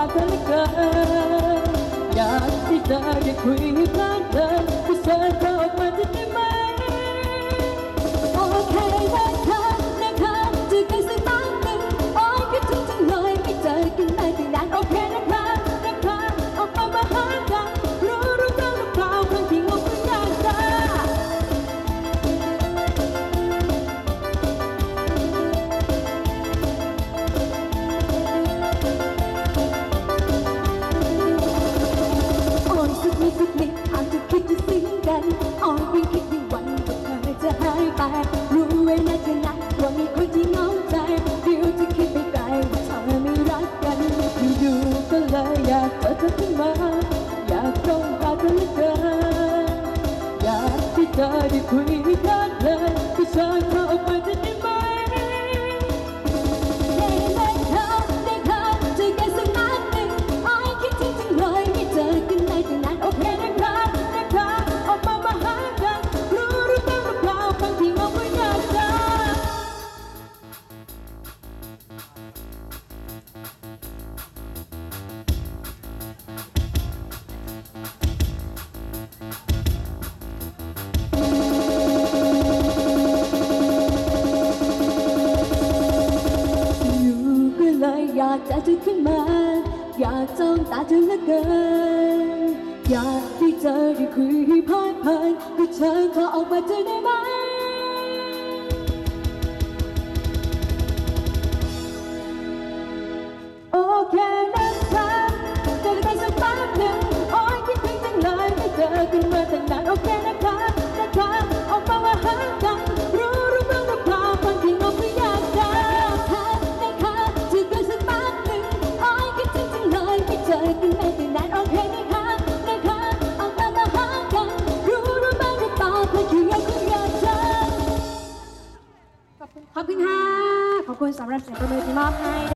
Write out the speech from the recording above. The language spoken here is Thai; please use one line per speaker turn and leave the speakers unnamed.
าดเลอกินอยากที่จะได้คุยรันเธอ
คือเธอเข้ามาที่ คนคนที่เหงาใจเดียวที่คิดไปไกลว่าไม่รักกัน
ดูๆก็เลยอยากเจอเธอขึ้มา อยากต้งหาเธอเลือเกินอยากที่เธได้คุยได้
เลยที่เธอากจะเธอขึ้นมา อยากจ้องตาเธอเหลือเกิน อยากที่เธอได้คุยให้พานผ่านก็เชิญเธอออกมาเจอได้ไหม
ขอบคุณค่ะ ขอบคุณสำหรับเสียงประมือที่มอบให้